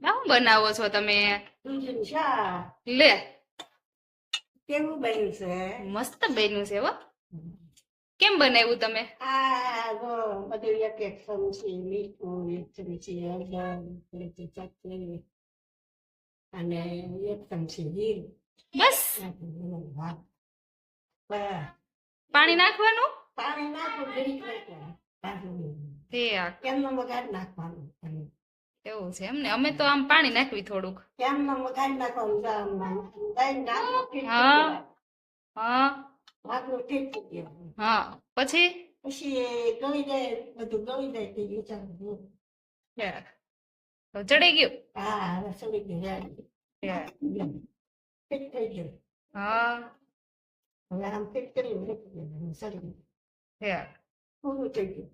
શું બનાવો છો તમે? લે. કેવું બન્યું છે? મસ્ત બન્યું છે હો. કેમ બનાવ્યું તમે? આ બધું એક એક ચમચી મીઠું એક ચમચી હળદર ચમચી ચટણી. અને એક ચમચી જીરું બસ નાખીને ભાત. બસ. પાણી નાખવાનું? પાણી નાખો નાખવાનું. કેમનો વઘાર નાખવાનું. એવું છે એમ ને અમે તો આમ પાણી નાખવી થોડુંક. હા. પછી? પછી ગળી જાય બધું ગળી જાય તે વિચારું તો ચડી ગયું? હા સડી ગયું રેડી. ઠીક. ફીટ થઈ ગયું. હા. હવે આમ ફીટ કરીને મૂકી ગયું. પૂરું થઈ ગયું.